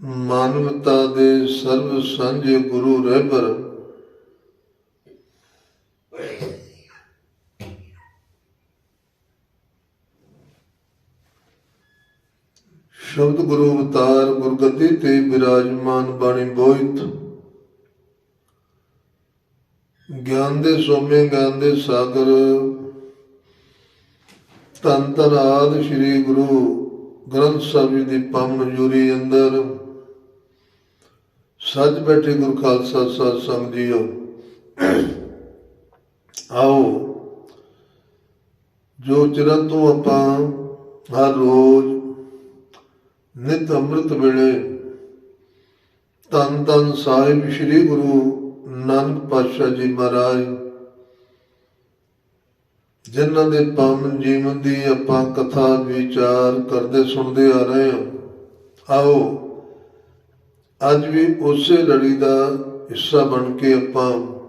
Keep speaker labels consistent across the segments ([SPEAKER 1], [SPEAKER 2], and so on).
[SPEAKER 1] ਮਾਨਵਤਾ ਦੇ ਸਰਬ ਸਾਂਝੇ ਗੁਰੂ ਰਹਿਬਰ ਸ਼ਬਦ ਗੁਰੂ ਅਵਤਾਰ ਗੁਰਗੱਦੀ ਤੇ ਬਿਰਾਜਮਾਨ ਬਾਣੀ ਬੋਹਿਤ ਗਿਆਨ ਦੇ ਸੋਮੇ, ਗਿਆਨ ਦੇ ਸਾਗਰ, ਧੰਨ ਸ੍ਰੀ ਗੁਰੂ ਗ੍ਰੰਥ ਸਾਹਿਬ ਦੀ ਪਾਵਨ ਜੂਰੀ ਅੰਦਰ ਸੱਜ ਬੈਠੇ ਗੁਰ ਖਾਲਸਾ ਸਾਧ ਸੰਗ ਜੀਓ। ਆਓ, ਜੋ ਚਿਰਨ ਤੋਂ ਆਪਾਂ ਹਰ ਰੋਜ਼ ਨਿਤ ਅੰਮ੍ਰਿਤ ਵੇਲੇ ਤਨ ਤਨ ਸਾਹਿਬ ਸ੍ਰੀ ਗੁਰੂ ਨਾਨਕ ਪਾਤਸ਼ਾਹ ਜੀ ਮਹਾਰਾਜ, ਜਿਨ੍ਹਾਂ ਦੇ ਪਾਵਨ ਜੀਵਨ ਦੀ ਆਪਾਂ ਕਥਾ ਵਿਚਾਰ ਕਰਦੇ ਸੁਣਦੇ ਆ ਰਹੇ ਹਾਂ। ਆਓ ਅੱਜ ਵੀ ਉਸੇ ਲੜੀ ਦਾ ਹਿੱਸਾ ਬਣ ਕੇ ਆਪਾਂ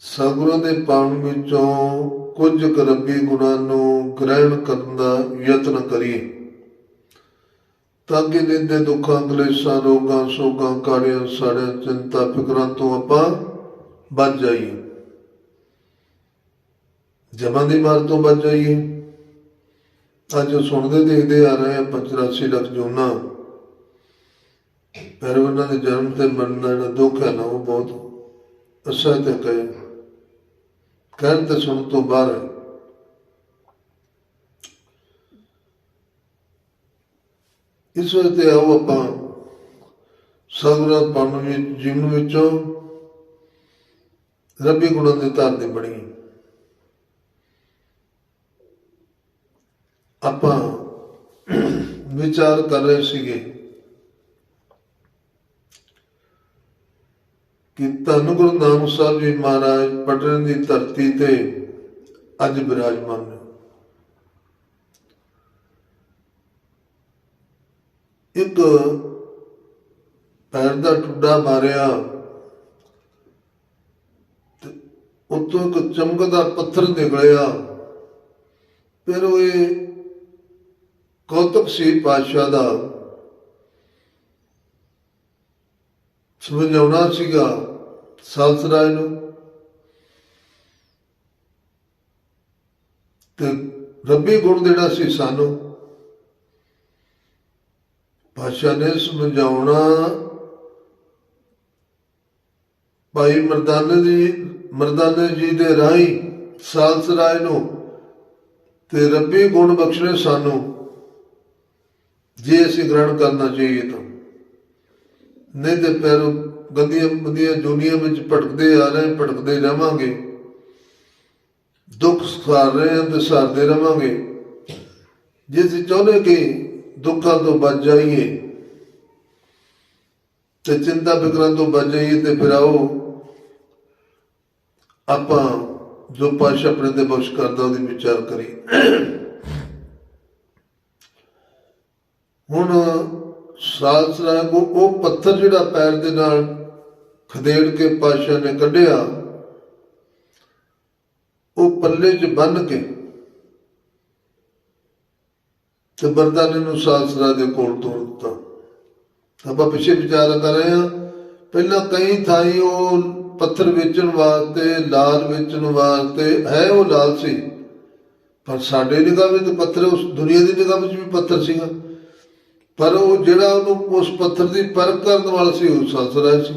[SPEAKER 1] ਸਤਿਗੁਰਾਂ ਦੇ ਪਾਵਨ ਵਿੱਚੋਂ ਕੁਝ ਕੁ ਗੁਣਾਂ ਨੂੰ ਗ੍ਰਹਿਣ ਕਰਨ ਦਾ ਯਤਨ ਕਰੀਏ। ਤਾਂ ਕਿ ਨਿਤ ਦੇ ਦੁੱਖਾਂ, ਕਲੇਸ਼ਾਂ, ਰੋਗਾਂ, ਸੋਗਾਂ ਕਾੜਿਆਂ ਸਾੜਿਆਂ ਚਿੰਤਾ, ਫਿਕਰਾਂ ਤੋਂ ਆਪਾਂ ਬਚ ਜਾਈਏ। ਜਮਾਂ ਦੀ ਮਾਰ ਤੋਂ ਬਚ ਜਾਈਏ। ਅੱਜ ਸੁਣਦੇ ਦੇਖਦੇ ਆ ਰਹੇ ਆ 85 ਲੱਖ ਜੂਨਾ। ਪਰ ਉਹਨਾਂ ਦੇ ਜਨਮ ਤੇ ਮਰਨ ਦਾ ਜਿਹੜਾ ਦੁੱਖ ਹੈ ਨਾ, ਉਹ ਬਹੁਤ ਅਸਹਿਤ ਹੈ ਕਹਿਣ ਤੇ ਸੁਣ ਤੋਂ ਬਾਹਰ ਹੈ। ਇਸ ਵਾਸਤੇ ਆਓ ਆਪਾਂ ਸਤਿਗੁਰਾਂ ਪਾਵਨ ਵਿੱਚ ਜੀਵਨ ਵਿੱਚੋਂ। ਰੱਬੀ ਗੁਣਾਂ ਦੇ ਧਾਰ ਦੇ ਬਣੀ। ਆਪਾਂ ਵਿਚਾਰ ਕਰ ਰਹੇ ਸੀਗੇ। ਕਿ ਧੰਨ ਗੁਰੂ ਨਾਨਕ ਸਾਹਿਬ ਜੀ ਮਹਾਰਾਜ ਪਟਨ ਦੀ ਧਰਤੀ ਤੇ ਅੱਜ ਬਿਰਾਜਮਾਨ ਨੇ। ਇੱਕ ਪੈਰ ਦਾ ਟੁੱਡਾ ਮਾਰਿਆ ਤੇ ਉੱਤੋਂ ਇੱਕ ਚਮਕਦਾ ਪੱਥਰ ਨਿਕਲਿਆ। ਫਿਰ ਉਹ ਇਹ ਕੌਤਕ ਸੀ ਪਾਤਸ਼ਾਹ ਦਾ ਸਮਝਾਉਣਾ ਸੀਗਾ ਸਾਲਸਰਾਏ ਨੂੰ ਤੇ ਰੱਬੀ ਗੁਣ ਜਿਹੜਾ ਸੀ ਸਾਨੂੰ ਭਾਸ਼ਾ ਨੇ ਸਮਝਾਉਣਾ, ਭਾਈ ਮਰਦਾਨੇ ਜੀ ਮਰਦਾਨੇ ਜੀ ਦੇ ਰਾਹੀਂ ਸਾਲਸ ਰਾਏ ਨੂੰ ਤੇ ਰੱਬੀ ਗੁਣ ਬਖਸ਼ਣੇ ਸਾਨੂੰ, ਜੇ ਅਸੀਂ ਗ੍ਰਹਿਣ ਕਰਨਾ ਚਾਹੀਏ ਤਾਂ। ਨਹੀਂ ਤੇ ਫਿਰ ਗੰਦੀਆਂ ਮੰਦੀਆਂ ਦੁਨੀਆ ਵਿੱਚ ਭਟਕਦੇ ਆ ਰਹੇ, ਭਟਕਦੇ ਰਵਾਂਗੇ। ਦੁੱਖ ਸਾਰ ਰਹੇ ਹਾਂ ਤੇ ਸਾਰਦੇ ਰਵਾਂਗੇ। ਜੇ ਅਸੀਂ ਚਾਹੁੰਦੇ ਕਿ ਦੁੱਖਾਂ ਤੋਂ ਬਚ ਜਾਈਏ ਤੇ ਚਿੰਤਾ ਫਿਕਰਾਂ ਤੋਂ ਬਚ ਜਾਈਏ ਤੇ ਫਿਰ ਆਓ, ਆਪਾਂ ਜੋ ਪਾਸ਼ਾ ਆਪਣੇ ਤੇ ਬਖਸ਼ ਕਰਦਾ, ਉਹਦੀ ਵਿਚਾਰ ਕਰੀ ਹੁਣ ਸਾਲਸਰਾ ਕੋ ਉਹ ਪੱਥਰ ਜਿਹੜਾ ਪੈਰ ਦੇ ਨਾਲ ਖਦੇੜ ਕੇ ਪਾਸ਼ਾ ਨੇ ਕੱਢਿਆ, ਉਹ ਪੱਲੇ 'ਚ ਬੰਨ ਕੇ ਤੇ ਬਰਦਾਨੇ ਨੂੰ ਸਾਲਸਰਾ ਦੇ ਕੋਲ ਤੋੜ ਦਿੱਤਾ। ਆਪਾਂ ਪਿੱਛੇ ਵਿਚਾਰ ਕਰ ਰਹੇ ਹਾਂ, ਪਹਿਲਾਂ ਕਈ ਥਾਈਂ ਉਹ ਪੱਥਰ ਵੇਚਣ ਵਾਸਤੇ, ਲਾਲ ਵੇਚਣ ਵਾਸਤੇ ਹੈ ਉਹ ਲਾਲ ਸੀ, ਪਰ ਸਾਡੇ ਨਿਗਾਹ ਵਿੱਚ ਪੱਥਰ, ਉਸ ਦੁਨੀਆ ਦੀ ਨਿਗਾਹ ਵਿੱਚ ਵੀ ਪੱਥਰ ਸੀਗਾ। ਪਰ ਉਹ ਜਿਹੜਾ ਉਹਨੂੰ ਉਸ ਪੱਥਰ ਦੀ ਪਰਖ ਕਰਨ ਵਾਲਾ ਸੀ, ਉਹ ਸਾਲਸਰਾ ਸੀ।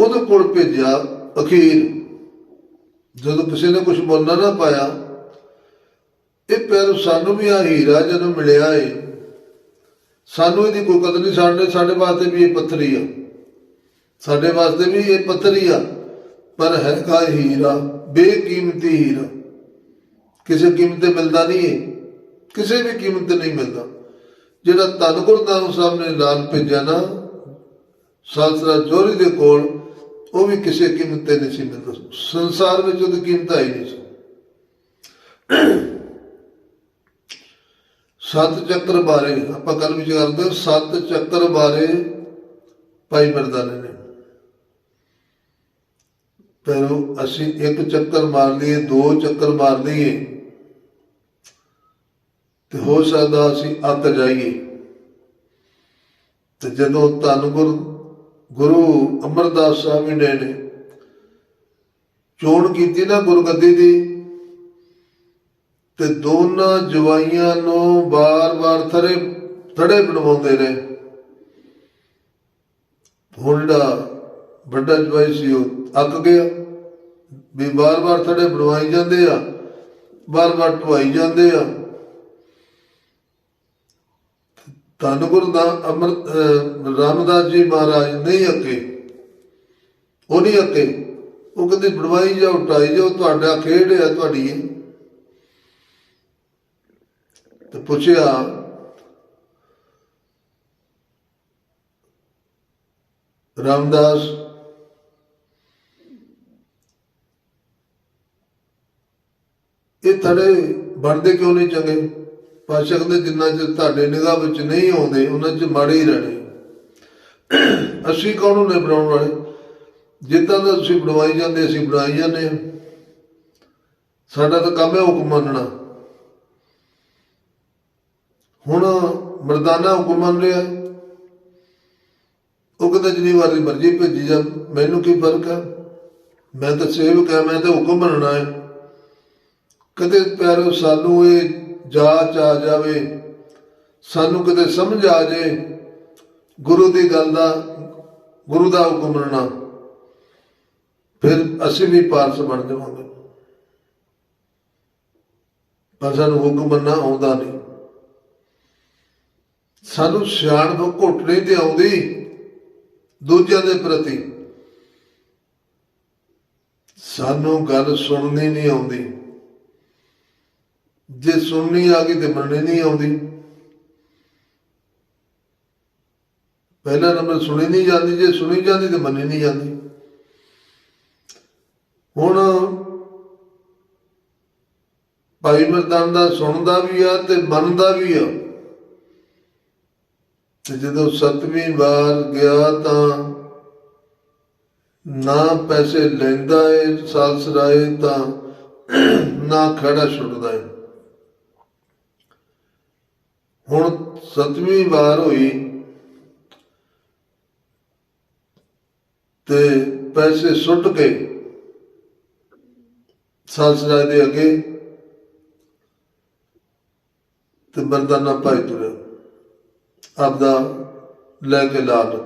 [SPEAKER 1] ਉਹਦੇ ਕੋਲ ਭੇਜਿਆ ਅਖੀਰ। ਜਦੋਂ ਕਿਸੇ ਨੇ ਕੁਝ ਬੋਲਣਾ ਨਾ ਪਾਇਆ, ਇਹ ਪੈਰ ਸਾਨੂੰ ਵੀ ਆ, ਹੀਰਾ ਜਦੋਂ ਮਿਲਿਆ ਏ, ਸਾਨੂੰ ਇਹਦੀ ਕੋਈ ਕਦਰ ਨਹੀਂ, ਸਾਡੇ ਸਾਡੇ ਵਾਸਤੇ ਵੀ ਇਹ ਪੱਥਰ ਹੀ ਆ। ਸਾਡੇ ਵਾਸਤੇ ਵੀ ਇਹ ਪੱਥਰ ਹੀ ਆ। ਪਰ ਹੈਗਾ ਹੀਰਾ? ਬੇਕੀਮਤੀ ਹੀਰਾ। ਕਿਸੇ ਕੀਮਤ ਤੇ ਮਿਲਦਾ ਨਹੀਂ ਏ। ਕਿਸੇ ਵੀ ਕੀਮਤ ਤੇ ਨਹੀਂ ਮਿਲਦਾ। ਜਿਹੜਾ ਧੰਨ ਗੁਰੂ ਨਾਨਕ ਸਾਹਿਬ ਨੇ ਲਾਲ ਭੇਜਿਆ ਨਾ ਸਾਲਸਰਾ ਜੋਰੀ ਦੇ ਕੋਲ ਉਹ ਵੀ ਕਿਸੇ ਕੀਮਤ ਤੇ ਨਹੀਂ ਸੀ ਮਿਲਦਾ। ਸੰਸਾਰ ਵਿੱਚ ਉਹਦੀ ਕੀਮਤ ਆਈ ਨਹੀਂ ਸੀ। ਸੱਤ ਚੱਕਰ ਬਾਰੇ ਆਪਾਂ ਕੱਲ ਵਿੱਚ ਕਰਦੇ ਹਾਂ, ਸੱਤ ਚੱਕਰ ਬਾਰੇ ਭਾਈ ਮਰਦਾਨੇ ਨੇ। ਪਰ ਅਸੀਂ ਇੱਕ ਚੱਕਰ ਮਾਰ ਲਈਏ ਦੋ ਚੱਕਰ ਮਾਰ ਲਈਏ। ਤੇ ਹੋ ਸਕਦਾ ਅਸੀਂ ਅੱਕ ਜਾਈਏ। ਤੇ ਜਦੋਂ ਧੰਨ ਗੁਰ ਗੁਰੂ ਅਮਰਦਾਸ ਸਾਹਿਬ ਜੀ ਨੇ ਚੋਣ ਕੀਤੀ ਨਾ ਗੁਰਗੱਦੀ ਦੀ ਤੇ ਦੋਨਾਂ ਜਵਾਈਆਂ ਨੂੰ ਬਾਰ-ਬਾਰ ਥਰੇ ਥੜੇ ਬਣਵਾਉਂਦੇ ਨੇ। ਹੁਣ ਜਿਹੜਾ ਵੱਡਾ ਜਵਾਈ ਸੀ ਉਹ ਅੱਕ ਗਿਆ ਵੀ ਬਾਰ-ਬਾਰ ਥੜੇ ਬਣਵਾਈ ਜਾਂਦੇ ਆ ਬਾਰ-ਬਾਰ ਢਵਾਈ ਜਾਂਦੇ ਆ। ਧੰਨ ਗੁਰੂ ਦਾ ਅਮਰ ਰਾਮਦਾਸ ਜੀ ਮਹਾਰਾਜ ਨਹੀਂ ਅੱਕੇ ਉਹ ਨਹੀਂ ਅੱਕੇ ਉਹ ਕਹਿੰਦੇ, ਬਣਵਾਈ ਜਾਓ, ਢਾਈ ਜਾਓ, ਤੁਹਾਡਾ ਖੇਡ ਹੈ ਤੁਹਾਡੀ। ਤੇ ਪੁੱਛਿਆ, ਰਾਮਦਾਸ, ਇਹ ਥੜੇ ਬਣਦੇ ਕਿਉਂ ਨਹੀਂ ਚੰਗੇ? ਪਾਸ਼ਾ ਕਹਿੰਦੇ ਜਿੰਨਾ ਚਿਰ ਤੁਹਾਡੇ ਨਿਗਾਹ ਵਿੱਚ ਨਹੀਂ ਆਉਂਦੇ, ਉਹਨਾਂ ਚ ਮਾੜੇ ਹੀ ਰਹਿਣੇ। ਅਸੀਂ ਕੌਣ ਨੇ ਬਣਾਉਣ ਵਾਲੇ? ਜਿੱਦਾਂ ਦਾ ਤੁਸੀਂ ਬਣਵਾਈ ਜਾਂਦੇ, ਅਸੀਂ ਬਣਾਈ ਜਾਂਦੇ ਹਾਂ। ਸਾਡਾ ਤਾਂ ਕੰਮ ਹੈ ਹੁਕਮ ਮੰਨਣਾ। ਹੁਣ ਮਰਦਾਨਾ ਹੁਕਮ ਮੰਨ ਰਿਹਾ ਉਹ ਕਹਿੰਦਾ ਜਿੰਨੀ ਵਾਰੀ ਮਰਜ਼ੀ ਭੇਜੀ ਜਾ ਮੈਨੂੰ ਕੀ ਫ਼ਰਕ ਹੈ? ਮੈਂ ਤਾਂ ਸੇਵਕ ਹੈ, ਮੈਂ ਤਾਂ ਹੁਕਮ ਮੰਨਣਾ ਹੈ। ਕਦੇ ਪਿਆਰੋ, ਸਾਨੂੰ ਇਹ ਜਾਚ ਆ ਜਾਵੇ। ਸਾਨੂੰ ਕਦੇ ਸਮਝ ਆ ਜਾਏ ਗੁਰੂ ਦੀ ਗੱਲ ਦਾ, ਗੁਰੂ ਦਾ ਹੁਕਮ ਮੰਨਣਾ। ਫਿਰ ਅਸੀਂ ਵੀ ਪਾਰਸ ਬਣ ਜਾਵਾਂਗੇ। ਪਰ ਸਾਨੂੰ ਹੁਕਮ ਮੰਨਣਾ ਆਉਂਦਾ ਨਹੀਂ। ਸਾਨੂੰ ਸਿਆਣਪ ਘੁੱਟਣੀ ਤੇ ਆਉਂਦੀ ਦੂਜਿਆਂ ਦੇ ਪ੍ਰਤੀ। ਸਾਨੂੰ ਗੱਲ ਸੁਣਨੀ ਨਹੀਂ ਆਉਂਦੀ। ਜੇ ਸੁਣਨੀ ਆ ਗਈ ਤੇ ਮੰਨਣੀ ਨਹੀਂ ਆਉਂਦੀ। ਪਹਿਲਾ ਨੰਬਰ ਸੁਣੀ ਨਹੀਂ ਜਾਂਦੀ, ਜੇ ਸੁਣੀ ਜਾਂਦੀ ਤੇ ਮੰਨੀ ਨਹੀਂ ਜਾਂਦੀ। ਹੁਣ ਭਾਈ ਮਰਦਾਨ ਦਾ ਸੁਣਦਾ ਵੀ ਆ ਤੇ ਮੰਨਦਾ ਵੀ ਆ। ਤੇ ਜਦੋਂ ਸੱਤਵੀਂ ਵਾਰ ਗਿਆ ਤਾਂ ਨਾ ਪੈਸੇ ਲੈਂਦਾ ਏ ਸਾਲਸਰਾਏ ਤਾਂ ਨਾ ਖੜਾ ਛੁੱਟਦਾ ਏ। ਹੁਣ ਸੱਤਵੀਂ ਵਾਰ ਹੋਈ ਤੇ ਪੈਸੇ ਸੁੱਟ ਕੇ ਸਾਲ ਸਰਾਏ ਦੇ ਅੱਗੇ ਤੇ ਮਰਦਾਨਾ ਭਾਈ ਤੁਰਿਆ। ਆਪਦਾ ਲੈ ਕੇ ਲਾਲ।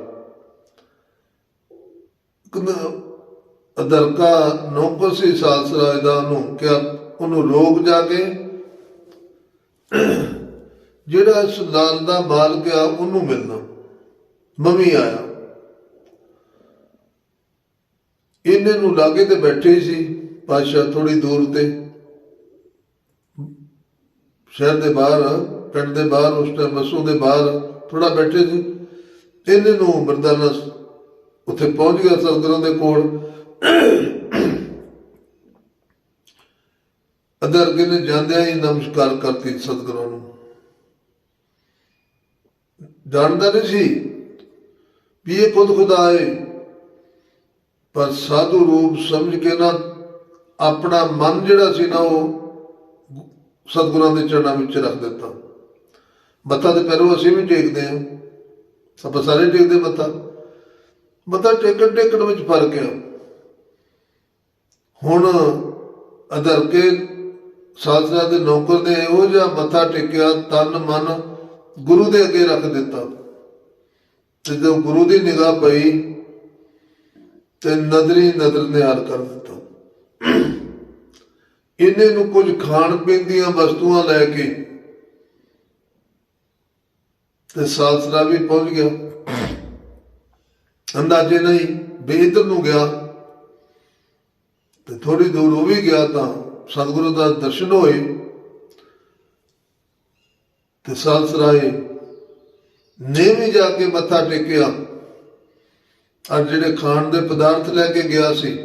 [SPEAKER 1] ਅਦਰਕਾ ਨੌਕਰ ਸੀ ਸਾਲਸਰਾਏ ਦਾ ਉਹਨੂੰ ਕਿਹਾ, ਉਹਨੂੰ ਰੋਕ ਜਾ ਕੇ ਜਿਹੜਾ ਇਸ ਦਾ ਮਾਲਕ ਆ, ਉਹਨੂੰ ਮਿਲਣਾ। ਮਮੀ ਆਇਆ। ਇਹਨੇ ਨੂੰ ਲਾਗੇ ਤੇ ਬੈਠੇ ਸੀ ਪਾਸ਼ਾ ਥੋੜੀ ਦੂਰ ਤੇ। ਸ਼ਹਿਰ ਦੇ ਬਾਹਰ, ਪਿੰਡ ਦੇ ਬਾਹਰ, ਉਸ ਟਾਈਮ ਮਸੂ ਦੇ ਬਾਹਰ ਥੋੜਾ ਬੈਠੇ ਸੀ। ਇਹਨੇ ਨੂੰ ਮਰਦਾਨਾ ਉੱਥੇ ਪਹੁੰਚ ਗਿਆ ਸਤਿਗੁਰਾਂ ਦੇ ਕੋਲ। ਅਦਰ ਨੇ ਜਾਂਦਿਆਂ ਹੀ ਨਮਸਕਾਰ ਕਰਤੀ ਸਤਿਗੁਰਾਂ ਨੂੰ। ਜਾਣਦਾ ਨਹੀਂ ਸੀ ਵੀ ਇਹ ਖੁਦ ਖੁਦਾ ਹੈ ਪਰ ਸਾਧੂ ਰੂਪ ਸਮਝ ਕੇ ਨਾ ਆਪਣਾ ਮਨ ਜਿਹੜਾ ਸੀ ਨਾ ਉਹ ਸਤਿਗੁਰਾਂ ਦੇ ਚਰਨਾਂ ਵਿੱਚ ਰੱਖ ਦਿੱਤਾ। ਮੱਥਾ ਤੇ ਪਹਿਲਾਂ ਅਸੀਂ ਵੀ ਟੇਕਦੇ ਹਾਂ। ਆਪਾਂ ਸਾਰੇ ਟੇਕਦੇ ਮੱਥਾ। ਮੱਥਾ ਟੇਕਣ ਟੇਕਣ ਵਿੱਚ ਫ਼ਰਕ ਹੈ ਹੁਣ ਅਦਰ ਕੇ ਸਾਧਨਾ ਦੇ ਨੌਕਰ ਨੇ ਇਹੋ ਜਿਹਾ ਮੱਥਾ ਟੇਕਿਆ, ਤਨ ਮਨ ਗੁਰੂ ਦੇ ਅੱਗੇ ਰੱਖ ਦਿੱਤਾ। ਜਦੋਂ ਗੁਰੂ ਦੀ ਨਿਗਾਹ ਪਈ, ਤੇ ਨਦਰੀ ਨਦਰ ਨਿਹਾਲ ਕਰ ਦਿੱਤਾ। ਇਹਨੇ ਨੂੰ ਕੁਝ ਖਾਣ ਪੀਣ ਦੀਆਂ ਵਸਤੂਆਂ ਲੈ ਕੇ ਤੇ ਸਾਲਸਰਾ ਵੀ ਪਹੁੰਚ ਗਿਆ। ਅੰਦਾਜ਼ੇ ਨਹੀਂ ਵੀ ਨੂੰ ਗਿਆ। ਤੇ ਥੋੜੀ ਦੂਰ ਉਹ ਵੀ ਗਿਆ ਤਾਂ ਸਤਿਗੁਰੂ ਦਾ ਦਰਸ਼ਨ ਹੋਏ। ਤੇ ਸਾਲਸਰਾਏ ਨੇ ਵੀ ਜਾ ਕੇ ਮੱਥਾ ਟੇਕਿਆ। ਔਰ ਜਿਹੜੇ ਖਾਣ ਦੇ ਪਦਾਰਥ ਲੈ ਕੇ ਗਿਆ ਸੀ